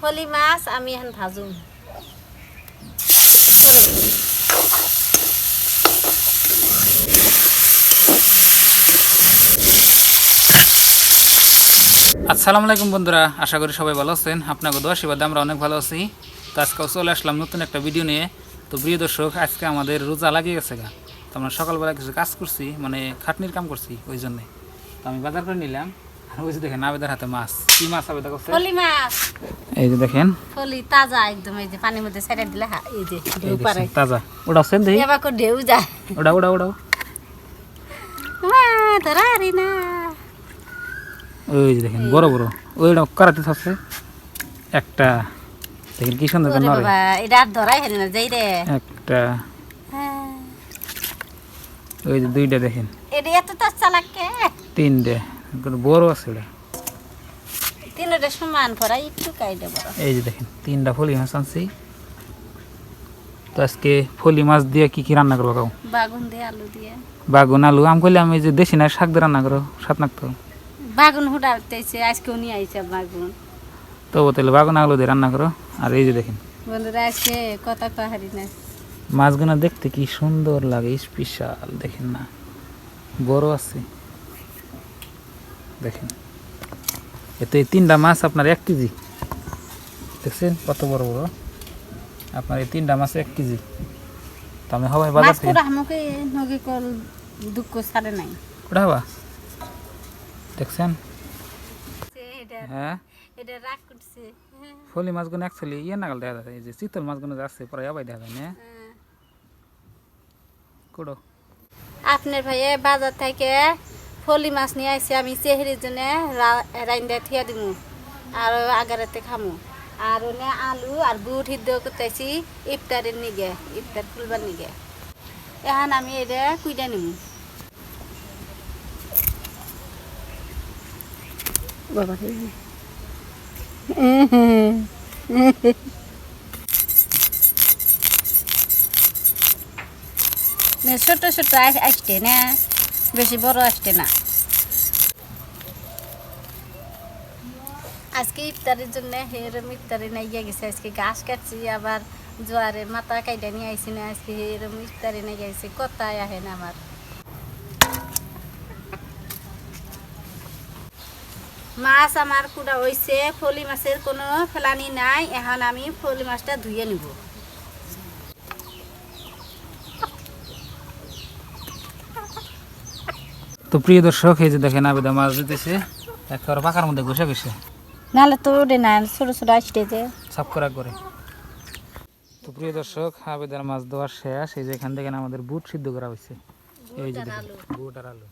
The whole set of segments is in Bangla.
ফলি মাছ, আমি এখন ভাজুম আসসালামু আলাইকুম বন্ধুরা, আশা করি সবাই ভালো আছেন। আপনাকে দোয়া, আশীর্বাদে আমরা অনেক ভালো আছি। তো আজকে চলে আসলাম নতুন একটা ভিডিও নিয়ে। তো প্রিয় দর্শক, আজকে আমাদের রোজা লাগিয়ে গেছে গা। তো আমরা সকালবেলা কিছু কাজ করছি মানে খাটনির কাম করছি ওই জন্যে। তো আমি বাজার করে নিলাম। আর ওই যে দেখেন আবেদার হাতে মাছ। কি মাছ আবেদা করছে? ফলি মাছ। এই যে দেখেন। ফলি তাজা একদম এই যে পানির মধ্যে ছেড়ে দিলে হা- এই যে ঢেউ পারে। তাজা। ওটা সেন দেখি এবার ঢেউ যায়। ওটা ওটা ওটা। মা ধরা হারি না। ওই যে দেখেন বড় বড়। ওইটা করাতে থাকছে একটা দেখেন কি সুন্দর নরে এটা আর ধরাই না যাই রে। একটা। হ্যাঁ। ওই যে দুইটা দেখেন। এটা এত তো চালাকে তিনটে। কিন্তু বড় আছে ওটা তিনটা সমান পড়া একটু কাইডে বড় এই যে দেখেন তিনটা ফলি মাছ আনছি। তো আজকে ফলি মাছ দিয়ে কি কি রান্না করব কাউ বাগুন দিয়ে আলু দিয়ে। বাগুন আলু আম করলে আমি যে দেশি না শাক দিয়ে রান্না করো সাত নাক তো বাগুন হুডাতেছে আজকেও নিয়ে আইছে বাগুন। তো তাহলে বাগুন আলু দিয়ে রান্না করো। আর এই যে দেখেন বন্ধুরা আজকে কথা পাহাড়ি না। মাছগুলো দেখতে কি সুন্দর লাগে স্পেশাল। দেখেন না বড় আছে। দেখেন। এতে এই তিনটা মাছ আপনার এক কেজি। দেখছেন কত বড় বড়? আপনার এই তিনটা মাছ এক কেজি। তো আমি হবাই বাজার থেকে আমাকে নগে কল দুঃখ ছাড়ে নাই। ওটা হবা? দেখছেন? হ্যাঁ? এটা রাগ করছে। ফলি মাছগুলো অ্যাকচুয়ালি ইয়ে নাগাল দেখা যায় এই যে শীতল মাছগুলো যাচ্ছে পরে আবাই দেখা যায় না? কুড়ো। আপনার ভাইয়ে বাজার থেকে ফলি মাছ নিয়ে আসছে আমি চেহারির জন্য রাইন্দা থিয়া দিমু আর আগারাতে খামু। আর ওনে আলু আর বুট সিদ্ধ করতেছি ইফতারের নিগে ইফতার খুলবার নিগে। এখন আমি এটা কুইটা নিমু। বাবা না, ছোট ছোট আস- আসতে না। বেশি বড় আসতে না। আজকে ইফতারের জন্য হেরম ইফতারে গিয়ে গেছে, আজকে ঘাস কাটছি, আবার জোয়ারের মাথা কাইটা নিয়ে আইসি না, আজকে হেরম ইফতারে নাই গেছে, কথাই আহে না আমার। মাছ আমার কুড়া হয়েছে ফলি মাছের কোনো ফেলানি নাই, এখন আমি ফলি মাছটা ধুয়ে নিব। তো প্রিয় দর্শক এই যে দেখেন আবেদা মাছ দিতেছে একেবারে পাকার মধ্যে ঘষে ঘষে। নাহলে তো ওঠে না ছোট ছোট আসতে যে। সাফ করা করে। তো প্রিয় দর্শক আবেদার মাছ দেওয়ার শেষ। এই যে এখান থেকে আমাদের বুট সিদ্ধ করা হয়েছে। এই যে দেখেন, বুট আর আলু।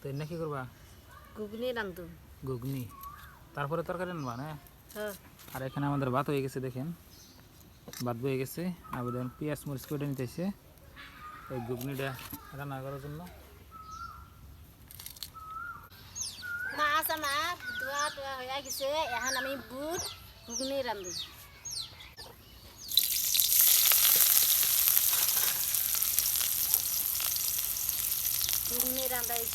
তো এটা কি করবা? ঘুগনি রান্ধু ঘুগনি। তারপরে তরকারি আনবা না? হ্যাঁ। আর এখানে আমাদের ভাত হয়ে গেছে দেখেন। ভাত হয়ে গেছে। আবেদন পেঁয়াজ মরিচ কেটে নিতেছে। এই ঘুগনিটা রান্না করার জন্য মাছ আমার ধোয়া টোয়া হয়ে গেছে এখন আমি বুট ঘুগনি রান্ধু ঘুগনি রান্ধা এই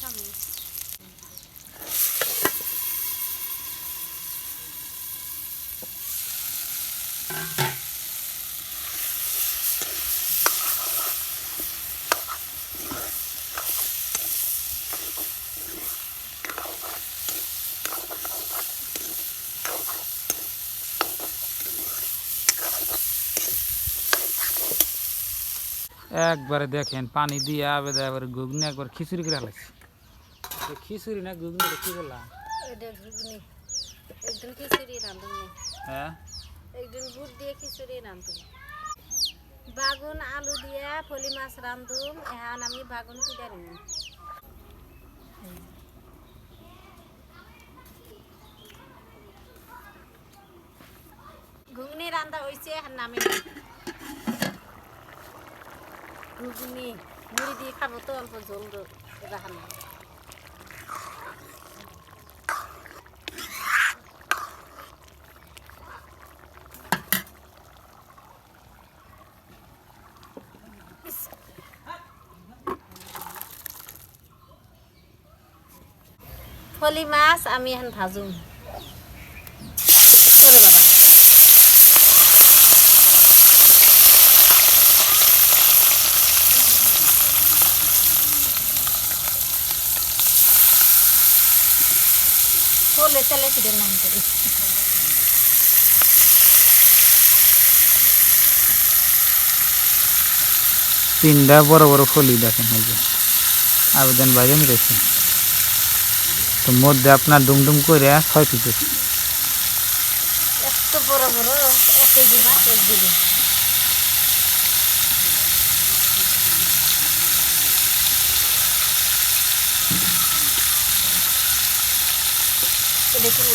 একবারে দেখেন পানি দিয়ে আবেদা এবার ঘুগনি একবার খিচুড়ি করে লাগছে খিচুড়ি না ঘুগনি কি রান্ধুন হ্যাঁ? একদিন বুট দিয়ে খিচুড়ি রান্ধুন বাগুন আলু দিয়ে ফলি মাছ রান্ধুম এখন আমি বাগুন কুইটা নিব। ঘুগনি রান্ধা হয়েছে এখন নামে ঘুগনি মুড়ি দিয়ে খাব তো অল্প ঝোল রাখান ফলি মাছ আমি এখন ভাজুম। করে চলে ফিরে নাম করি। তিনটা বড় বড় ফলি দেখেন এই যে। আবেদন বাইরে নিতেছে তো মধ্যে আপনার ডুমডুম করে ছয় পিসের এত বড় বড় এক কেজি মাছ এক দিলে দেখুন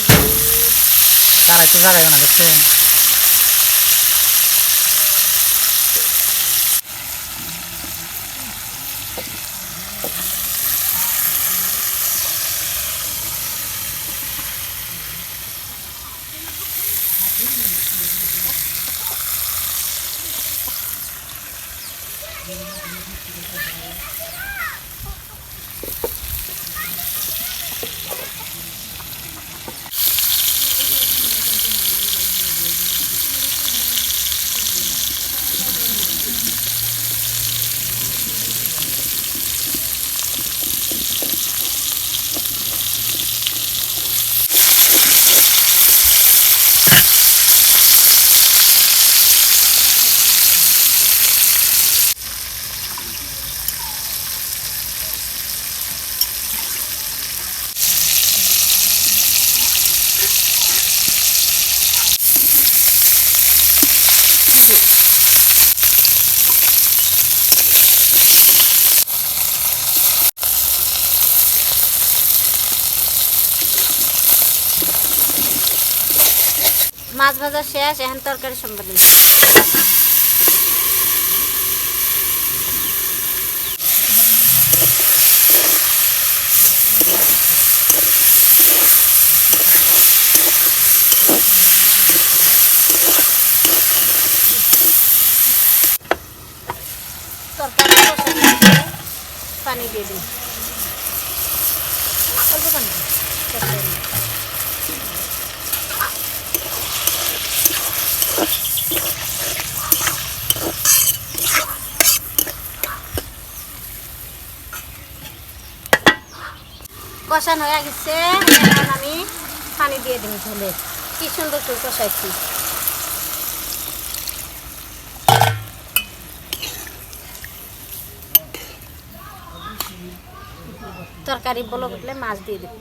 তারা একটু জায়গা না দেখছেন মাছ ভাজা শেষ এখন তরকারি সম্পাদন তরকারি কষানো হয়েছে, পানি দিয়ে দিন অল্প পানি দিন, কষাই নিন। কষানো হয়ে গেছে। আমি পানি দিয়ে দিই ঝোলে। কি সুন্দর করে কষাইছি। তরকারি বলো উঠলে মাছ দিয়ে দিই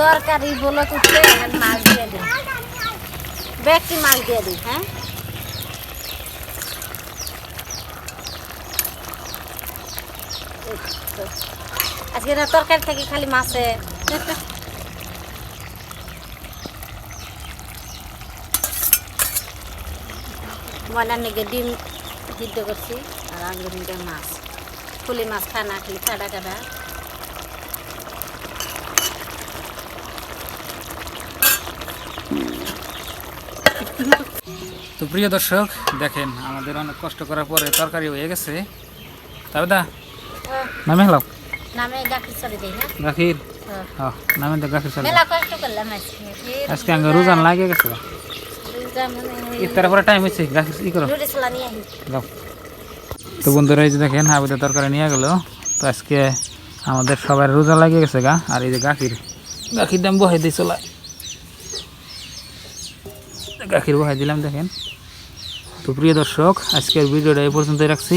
তরকারি বলো উঠলে মাছ দিয়ে দিই ব্যক্তি মাছ দিয়ে দিই হ্যাঁ এই তো। আজকে না তরকারি থেকে, খালি মাছে। ময়নার নিগে ডিম সিদ্ধ করছি, আর আঙ্গুর নিগে মাছ। ফুলি মাছ খানা খালি কাটা কাটা তো প্রিয় দর্শক, দেখেন আমাদের অনেক কষ্ট করার পরে তরকারি হয়ে গেছে। তবে দা নামে হেলাও? নামে গাখির চলে দিই না? গাখির? হ্যাঁ। নামে তো গাখির চাল। মেলা কষ্ট করলাম আজকে। আজকে আঙ্গ রোজান লাগে গেছে? মানে ইফতারের পরে টাইম হয়েছে গাখির ই করো। যাও। তো বন্ধুরা এই যে দেখেন হাবিতে তরকারি নিয়ে গেল। তো আজকে আমাদের সবার রোজা লাগিয়ে গেছে গা আর এই যে গাখির। গাখির দাম বহাই দিই চলা। গাখির বহাই দিলাম দেখেন। তো প্রিয় দর্শক আজকের ভিডিওটা এই পর্যন্তই রাখছি।